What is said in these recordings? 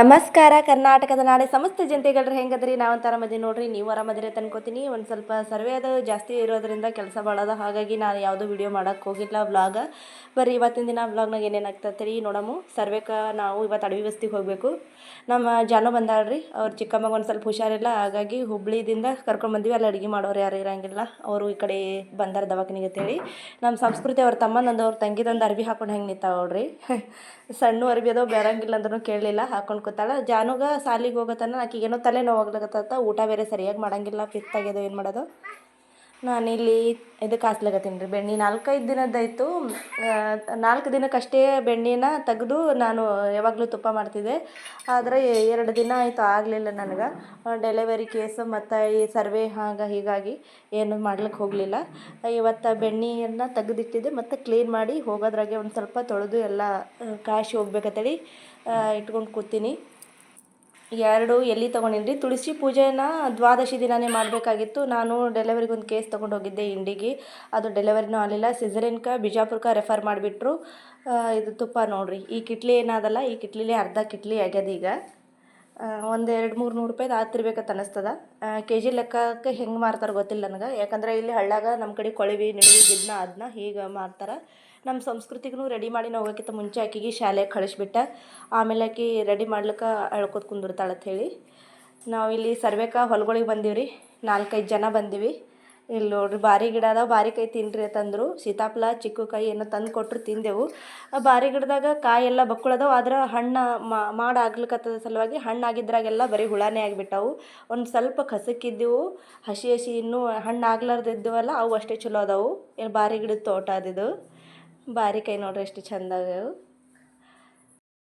ನಮಸ್ಕಾರ, ಕರ್ನಾಟಕದ ನಾಡೆ ಸಮಸ್ತ ಜನತೆಗಳ್ರಿ ಹೆಂಗದ್ರಿ? ನಾವು ಆರಾಮದಿ ನೋಡ್ರಿ, ನೀವು ಆರಾಮದಿರಿ ಅನ್ಕೋತೀನಿ ಒಂದು ಸ್ವಲ್ಪ ಸರ್ವೆ ಅದು ಜಾಸ್ತಿ ಇರೋದ್ರಿಂದ ಕೆಲಸ ಮಾಡೋದು ಅದ ಹಾಗಾಗಿ ನಾನು ಯಾವುದೂ ವಿಡಿಯೋ ಮಾಡೋಕ್ಕೆ ಹೋಗಿಲ್ಲ ವ್ಲಾಗ ಬರೀ ಇವತ್ತಿನ ದಿನ ವ್ಲಾಗ್ನಾಗ ಏನೇನು ರೀ ನೋಡಮು. ಸರ್ವೇಕ ನಾವು ಇವತ್ತು ಅಡವಿ ಬಸ್ತಿಗೆ ಹೋಗಬೇಕು. ನಮ್ಮ ಜಾನು ಬಂದಾಳ್ರಿ, ಅವ್ರ ಚಿಕ್ಕಮ್ಮಗೆ ಒಂದು ಸ್ವಲ್ಪ ಹುಷಾರಿಲ್ಲ, ಹಾಗಾಗಿ ಹುಬ್ಳಿದಿಂದ ಕರ್ಕೊಂಡು ಬಂದ್ವಿ. ಅಲ್ಲಿ ಅಡುಗೆ ಮಾಡೋರು ಯಾರು ಇರಂಗಿಲ್ಲ. ಅವರು ಈ ಕಡೆ ಬಂದಾರ ದವಾಖಾನಿಗೆ ಅಂತೇಳಿ. ನಮ್ಮ ಸಂಸ್ಕೃತಿ ಅವ್ರ ತಮ್ಮನಂದು ಅವ್ರ ತಂಗಿದೊಂದು ಅರ್ವಿ ಹಾಕೊಂಡು ಹೆಂಗೆ ನಿಂತಾವ್ರಿ ಸಣ್ಣ ಅರ್ವಿ ಅದಾವ, ಬೇರಂಗಿಲ್ಲ ಅಂದ್ರೂ ಕೇಳಲಿಲ್ಲ, ಹಾಕೊಂಡು ಕೂತಾಳ ಜಾನುಗ ಸಾಲಿಗೆ ಹೋಗತನ ಆಕಿಗೇನೋ ತಲೆ ನೋವಾಗ್ಲಕತ್ತ ಊಟ ಬೇರೆ ಸರಿಯಾಗಿ ಮಾಡಂಗಿಲ್ಲ. ಪಿತ್ತಾಗ್ಯದ ಏನು ಮಾಡೋದು? ನಾನಿಲ್ಲಿ ಇದು ಹಾಸ್ಲಾಗತ್ತೀನಿ ರೀ ಬೆಣ್ಣೆ. ನಾಲ್ಕೈದು ದಿನದ್ದಾಯಿತು ನಾಲ್ಕು ದಿನಕ್ಕಷ್ಟೇ ಬೆಣ್ಣೆನ ತೆಗೆದು ನಾನು ಯಾವಾಗಲೂ ತುಪ್ಪ ಮಾಡ್ತಿದ್ದೆ. ಆದರೆ ಎರಡು ದಿನ ಆಯಿತು, ಆಗಲಿಲ್ಲ ನನಗೆ. ಡೆಲಿವರಿ ಕೇಸ್ ಮತ್ತು ಈ ಸರ್ವೆ ಹಾಗೆ ಹೀಗಾಗಿ ಏನು ಮಾಡ್ಲಿಕ್ಕೆ ಹೋಗಲಿಲ್ಲ. ಇವತ್ತು ಬೆಣ್ಣೆಯನ್ನು ತೆಗೆದಿಟ್ಟಿದ್ದೆ, ಮತ್ತು ಕ್ಲೀನ್ ಮಾಡಿ ಹೋಗೋದ್ರಾಗೆ ಒಂದು ಸ್ವಲ್ಪ ತೊಳೆದು ಎಲ್ಲ ಕಾಶಿ ಹೋಗ್ಬೇಕಂತೇಳಿ ಇಟ್ಕೊಂಡು ಕೂತೀನಿ. ಎರಡು ಎಲ್ಲಿ ತೊಗೊಂಡಿನಿ ತುಳಸಿ ಪೂಜೆನ ದ್ವಾದಶಿ ದಿನವೇ ಮಾಡಬೇಕಾಗಿತ್ತು. ನಾನು ಡೆಲಿವರಿಗೆ ಒಂದು ಕೇಸ್ ತೊಗೊಂಡು ಹೋಗಿದ್ದೆ ಇಂಡಿಗೆ ಅದು ಡೆಲಿವರಿನೂ ಆಗಲಿಲ್ಲ. ಸಿಸರಿನ್ಕ ಬಿಜಾಪುರ್ಕ ರೆಫರ್ ಮಾಡಿಬಿಟ್ರು. ಇದು ತುಪ್ಪ ನೋಡಿರಿ. ಈ ಕಿಟ್ಲಿ ಏನಾದಲ್ಲ, ಈ ಕಿಟ್ಲಿಲಿ ಅರ್ಧ ಕಿಟ್ಲಿ ಆಗ್ಯದ ಈಗ. ಒಂದು ಎರಡು ಮೂರು ನೂರು ರೂಪಾಯ್ದು ಆತಿರ್ಬೇಕಂತ ಅನ್ನಿಸ್ತದ ಕೆ ಜಿ ಲೆಕ್ಕಕ್ಕೆ ಹೆಂಗೆ ಮಾರ್ತಾರೆ ಗೊತ್ತಿಲ್ಲ ನನಗೆ. ಯಾಕಂದ್ರೆ ಇಲ್ಲಿ ಹಳ್ಳಾಗ ನಮ್ಮ ಕಡೆ ಕೊಳವಿ ನಿಡವಿ ಗಿಡ್ನ ಅದನ್ನ ಹೀಗೆ ಮಾರ್ತಾರೆ. ನಮ್ಮ ಸಂಸ್ಕೃತಿಗೂ ರೆಡಿ ಮಾಡಿ ಹೋಗೋಕ್ಕಿಂತ ಮುಂಚೆ ಆಕಿಗೆ ಶಾಲೆಗೆ ಕಳಿಸ್ಬಿಟ್ಟೆ. ಆಮೇಲೆ ಆಕಿ ರೆಡಿ ಮಾಡ್ಲಿಕ್ಕೆ ಅಳ್ಕೋತ ಕುಂದಿರ್ತಾಳೆ ಹೇಳಿ. ನಾವು ಇಲ್ಲಿ ಸರ್ವೇಕ ಹೊಲ್ಗಳಿಗೆ ಬಂದೀವಿ ರೀ ನಾಲ್ಕೈದು ಜನ ಬಂದೀವಿ. ಇಲ್ಲಿ ನೋಡ್ರಿ ಬಾರಿ ಗಿಡ ಅದಾವ. ಬಾರಿ ಕೈ ತಿನ್ನಿರಿ ಅಂತಂದರು ಸೀತಾಫಲ, ಚಿಕ್ಕು ಕಾಯಿ ಏನೋ ತಂದು ಕೊಟ್ಟರು ತಿಂದೆವು. ಆ ಬಾರಿ ಗಿಡದಾಗ ಕಾಯಿ ಎಲ್ಲ ಬಕ್ಕುಳದಾವ ಆದ್ರೆ ಹಣ್ಣು ಮಾಡಾಗ್ಲಿಕ್ಕದ ಸಲುವಾಗಿ ಹಣ್ಣು ಆಗಿದ್ರಾಗೆಲ್ಲ ಬರೀ ಹುಳನೇ ಆಗಿಬಿಟ್ಟವು. ಒಂದು ಸ್ವಲ್ಪ ಕಸಕ್ಕಿದ್ದೆವು. ಹಸಿ ಹಸಿ ಇನ್ನೂ ಹಣ್ಣು ಆಗ್ಲಾರ್ದಿದ್ದವಲ್ಲ ಅವು ಅಷ್ಟೇ ಚಲೋ ಅದಾವು. ಇಲ್ಲಿ ಬಾರಿ ಗಿಡದ ತೋಟ ಅದಿದು ಬಾರಿ ಕೈ ನೋಡ್ರಿ ಎಷ್ಟು ಚಂದ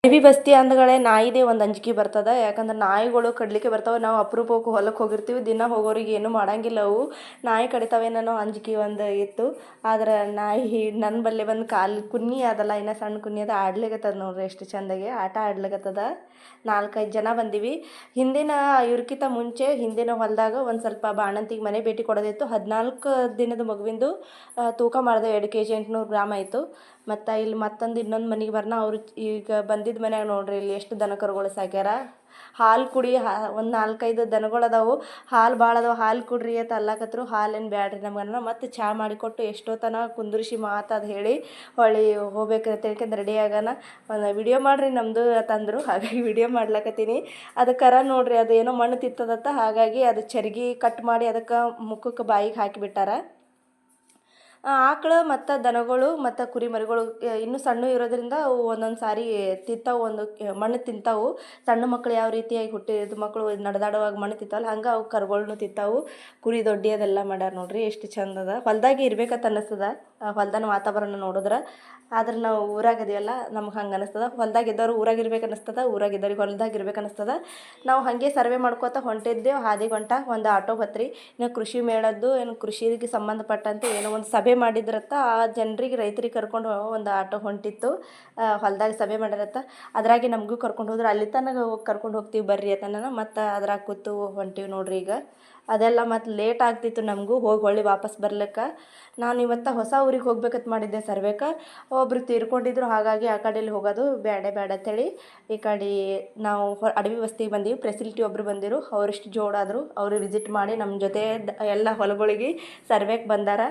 ಅಡವಿ ಬಸ್ತಿ ಅಂದಗಳೇ ನಾಯಿದೆ ಒಂದು ಅಂಜಿಕೆ ಬರ್ತದ. ಯಾಕಂದ್ರೆ ನಾಯಿಗಳು ಕಡ್ಲಿಕ್ಕೆ ಬರ್ತಾವೆ, ನಾವು ಅಪರೂಪಕ್ಕೆ ಹೊಲಕ್ಕೆ ಹೋಗಿರ್ತೀವಿ, ದಿನ ಹೋಗೋರಿಗೆ ಏನು ಮಾಡಂಗಿಲ್ಲ ಅವು. ನಾಯಿ ಕಡಿತಾವೇನೋ ಅಂಜಿಕೆ ಒಂದು ಇತ್ತು. ಆದ್ರೆ ನಾಯಿ ನನ್ನ ಬಲ್ಲೆ ಬಂದು ಕಾಲು ಕುನ್ನಿ ಅದಲ್ಲ, ಇನ್ನು ಸಣ್ಣ ಕುನ್ನಿ ಅದ, ಆಡ್ಲಿಕತ್ತದ ನೋಡ್ರಿ ಎಷ್ಟು ಚಂದಾಗೆ. ಆಟ ಆಡ್ಲಿಕತ್ತದ. ನಾಲ್ಕೈದು ಜನ ಬಂದೀವಿ. ಹಿಂದಿನ ಇವ್ರಕ್ಕಿಂತ ಮುಂಚೆ, ಹಿಂದಿನ ಹೊಲದಾಗ ಒಂದು ಸ್ವಲ್ಪ ಬಾಣಂತಿಗೆ ಮನೆ ಭೇಟಿ ಕೊಡೋದಿತ್ತು. ಹದಿನಾಲ್ಕು ದಿನದ ಮಗುವಿಂದು ತೂಕ ಮಾಡಿದೆ ಎರಡು ಕೆ ಜಿ ಎಂಟುನೂರು ಗ್ರಾಮ್ ಆಯಿತು. ಮತ್ತು ಇಲ್ಲಿ ಮತ್ತೊಂದು ಇನ್ನೊಂದು ಮನೆಗೆ ಬರ್ನ, ಅವರು ಈಗ ಬಂದಿದ್ದ ಮನ್ಯಾಗ ನೋಡ್ರಿ ಇಲ್ಲಿ ಎಷ್ಟು ದನ ಕರುಗಳು ಸಾಕ್ಯಾರ. ಹಾಲು ಕುಡಿ ಒಂದು ನಾಲ್ಕೈದು ದನಗಳು ಅದಾವು. ಹಾಲು ಭಾಳ ಅದಾವೆ. ಹಾಲು ಕುಡ್ರಿ ಅಂತ ಅಲ್ಲಕತ್ರು ಹಾಲೇನು ಬ್ಯಾಡ್ರಿ ನಮ್ಗೆ ಮತ್ತು ಚಹಾ ಮಾಡಿಕೊಟ್ಟು ಎಷ್ಟೊತ್ತನ ಕುಂದ್ರಿಸಿ ಅದು ಹೇಳಿ ಹೊಳ್ಳಿ ಹೋಗ್ಬೇಕು ಅಂತ ಹೇಳ್ಕೊಂಡು ರೆಡಿ ಆಗೋಣ ಒಂದು ವಿಡಿಯೋ ಮಾಡಿರಿ ನಮ್ಮದು ಅಂತಂದರು ಹಾಗಾಗಿ ವಿಡಿಯೋ ಮಾಡ್ಲಕತ್ತೀನಿ. ಕರ ನೋಡ್ರಿ, ಅದು ಏನೋ ಮಣ್ಣು ತಿತ್ತದತ್ತ, ಹಾಗಾಗಿ ಅದು ಚರ್ಗಿ ಕಟ್ ಮಾಡಿ ಅದಕ್ಕೆ ಮುಖಕ್ಕೆ ಬಾಯಿಗೆ ಹಾಕಿಬಿಟ್ಟಾರ ಆಕಳು ಮತ್ತು ದನಗಳು ಮತ್ತು ಕುರಿಮರಿಗಳು ಇನ್ನೂ ಸಣ್ಣ ಇರೋದರಿಂದ ಅವು ಒಂದೊಂದು ಸಾರಿ ತಿಂತಾವು, ಒಂದು ಮಣ್ಣು ತಿಂತಾವು. ಸಣ್ಣ ಮಕ್ಕಳು ಯಾವ ರೀತಿಯಾಗಿ ಹುಟ್ಟಿದ ಮಕ್ಕಳು ನಡೆದಾಡುವಾಗ ಮಣ್ಣು ತಿಂತಾವಲ್ಲ, ಹಂಗೆ ಅವು ಕರುಗಳ್ನು ತಿಂತಾವು. ಕುರಿ ದೊಡ್ಡಿ ಅದೆಲ್ಲ ಮಾಡ್ಯಾರ ನೋಡ್ರಿ, ಎಷ್ಟು ಚಂದ ಅದ. ಹೊಲ್ದಾಗೆ ಇರ್ಬೇಕಂತ ಅನ್ನಿಸ್ತದ ಹೊಲ್ದನ ವಾತಾವರಣ ನೋಡಿದ್ರೆ. ಆದ್ರೆ ನಾವು ಊರಾಗ ಇದೀವಲ್ಲ, ನಮ್ಗೆ ಹಂಗೆ ಅನಿಸ್ತದ ಹೊಲ್ದಾಗ ಇದ್ದವ್ರು ಊರಾಗ ಇರ್ಬೇಕು ಅನ್ನಿಸ್ತದ, ಊರಾಗ ಇದ್ದವ್ರಿಗೆ ಹೊಲ್ದಾಗ ಇರ್ಬೇಕು ಅನ್ನಿಸ್ತದ. ನಾವು ಹಾಗೆ ಸರ್ವೆ ಮಾಡ್ಕೋತ ಹೊಂಟಿದ್ದೆವು ಹಾದಿ ಗಂಟ ಒಂದು ಆಟೋ ಬತ್ರಿ ಇನ್ನು ಕೃಷಿ ಮೇಳದ್ದು, ಏನು ಕೃಷಿಗೆ ಸಂಬಂಧಪಟ್ಟಂತೆ ಏನೋ ಒಂದು ಸಭೆ ಮಾಡಿದ್ರತ್ತ, ಆ ಜನರಿಗೆ ರೈತರಿಗೆ ಕರ್ಕೊಂಡು ಒಂದು ಆಟೋ ಹೊಂಟಿತ್ತು ಹೊಲ್ದಾಗ ಸಭೆ ಮಾಡಿರತ್ತ. ಅದ್ರಾಗೆ ನಮಗೂ ಕರ್ಕೊಂಡು ಹೋದ್ರೆ. ಅಲ್ಲಿ ತನಕ ಕರ್ಕೊಂಡು ಹೋಗ್ತೀವಿ ಬರ್ರಿ ಅತನ ಮತ್ತು ಅದ್ರಾಗ ಕೂತು ಹೊಂಟೀವಿ ನೋಡ್ರಿ ಈಗ. ಅದೆಲ್ಲ ಮತ್ತು ಲೇಟ್ ಆಗ್ತಿತ್ತು ನಮಗೂ, ಹೋಗಿ ಹೊಳ್ಳಿ ವಾಪಸ್ ಬರ್ಲಿಕ್ಕೆ. ನಾನು ಇವತ್ತು ಹೊಸ ಊರಿಗೆ ಹೋಗ್ಬೇಕಂತ ಮಾಡಿದ್ದೆ ಸರ್ವೇಕ. ಒಬ್ರು ತೀರ್ಕೊಂಡಿದ್ರು, ಹಾಗಾಗಿ ಆ ಕಡೆಯಲ್ಲಿ ಹೋಗೋದು ಬೇಡ ಬೇಡ ಅಂತೇಳಿ. ಈ ಕಡೆ ನಾವು ಅಡವಿ ವಸ್ತಿಗೆ ಬಂದೀವಿ ಫೆಸಿಲಿಟಿ ಒಬ್ಬರು ಬಂದಿರು. ಅವರಿಷ್ಟು ಜೋಡಾದರು. ಅವರು ವಿಸಿಟ್ ಮಾಡಿ ನಮ್ಮ ಜೊತೆ ಎಲ್ಲ ಹೊಲಗಳಿಗೆ ಸರ್ವೇಕ್ ಬಂದಾರ.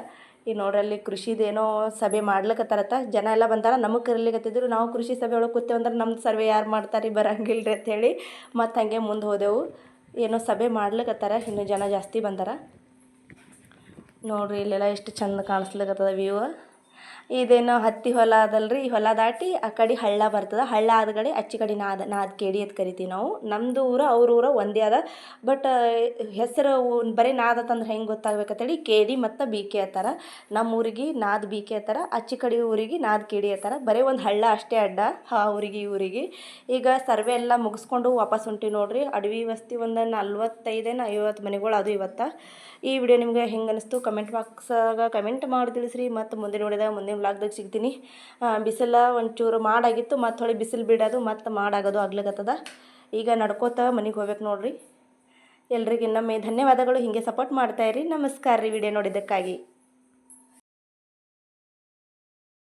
ಈ ನೋಡ್ರಲ್ಲಿ ಕೃಷಿದೇನೋ ಸಭೆ ಮಾಡ್ಲಿಕ್ಕತ್ತಾರತ್ತ ಜನ ಎಲ್ಲ ಬಂದಾರ, ನಮಗೆ ಕರಿಲಿಕತ್ತಿದ್ರು, ನಾವು ಕೃಷಿ ಸಭೆ ಒಳಗೆ ಕೂತೇವೆ ಅಂದ್ರೆ ನಮ್ಮ ಸರ್ವೆ ಯಾರು ಮಾಡ್ತಾರೆ ಬರಂಗಿಲ್ಲ ರೀ ಅಂತೇಳಿ ಮತ್ತು ಹಂಗೆ ಮುಂದೆ ಹೋದೆವು. ಏನೋ ಸಭೆ ಮಾಡ್ಲಿಕ್ಕತ್ತಾರ ಇನ್ನು ಜನ ಜಾಸ್ತಿ ಬಂದಾರ. ನೋಡ್ರಿ ಇಲ್ಲೆಲ್ಲ ಎಷ್ಟು ಚಂದ ಕಾಣಿಸ್ಲಿಕ್ಕತ್ತದ ವ್ಯೂ ಇದೇನು ಹತ್ತಿ ಹೊಲ ಅದಲ್ರಿ, ಈ ಹೊಲ ದಾಟಿ ಆ ಕಡೆ ಹಳ್ಳ ಬರ್ತದೆ. ಹಳ್ಳ ಆದ ಕಡೆ ಅಚ್ಚಿ ಕಡೆ ನಾದ ನಾದ್ ಕೇಡಿ ಅಂತ ಕರಿತೀವಿ ನಾವು. ನಮ್ಮದು ಊರು, ಅವ್ರ ಊರ ಒಂದೇ ಅದ ಬಟ್ ಹೆಸರು ಬರೀ ನಾದ ತಂದ್ರೆ ಹೆಂಗೆ ಗೊತ್ತಾಗ್ಬೇಕಂತೇಳಿ ಕೇಡಿ ಮತ್ತು ಬಿ ಕೆ ಅತ್ತಾರ ನಮ್ಮ ಊರಿಗೆ ನಾದ್ ಬಿ ಕೆ ಅತ್ತಾರ ಅಚ್ಚಿ ಕಡೆ ಊರಿಗೆ ನಾದ್ ಕೇಡಿ ಅತ್ತಾರ ಬರೀ ಒಂದು ಹಳ್ಳ ಅಷ್ಟೇ ಅಡ್ಡ ಆ ಊರಿಗೆ ಊರಿಗೆ. ಈಗ ಸರ್ವೆ ಎಲ್ಲ ಮುಗಿಸ್ಕೊಂಡು ವಾಪಸ್ ಹೊಂಟಿವಿ ನೋಡ್ರಿ. ಅಡವಿ ವಸ್ತಿ ಒಂದು ನಲ್ವತ್ತೈದೇನು ಐವತ್ತು ಮನೆಗಳು ಅದು ಇವತ್ತು. ಈ ವಿಡಿಯೋ ನಿಮಗೆ ಹೆಂಗೆ ಅನಿಸ್ತು? ಕಮೆಂಟ್ ಬಾಕ್ಸಾಗ ಕಮೆಂಟ್ ಮಾಡಿ ತಿಳಿಸ್ರಿ. ಮತ್ತು ಮುಂದೆ ನೋಡಿದಾಗ ಮುಂದಿನ ವ್ಲಾಗ್ದಾಗ ಸಿಗ್ತೀನಿ. ಬಿಸಿಲ ಒಂಚೂರು ಮಾಡಾಗಿತ್ತು, ಮತ್ತು ಹೊಳಿ ಬಿಸಿಲು ಬಿಡೋದು ಮತ್ತು ಮಾಡಾಗೋದು ಆಗ್ಲಿಕತ್ತದ. ಈಗ ನಡ್ಕೋತ ಮನೆಗೆ ಹೋಗ್ಬೇಕು ನೋಡಿರಿ. ಎಲ್ರಿಗೆ ಇನ್ನೊಮ್ಮೆ ಧನ್ಯವಾದಗಳು. ಹೀಗೆ ಸಪೋರ್ಟ್ ಮಾಡ್ತಾಯಿರಿ ನಮಸ್ಕಾರ ರೀ. ವಿಡಿಯೋ ನೋಡಿದ್ದಕ್ಕಾಗಿ.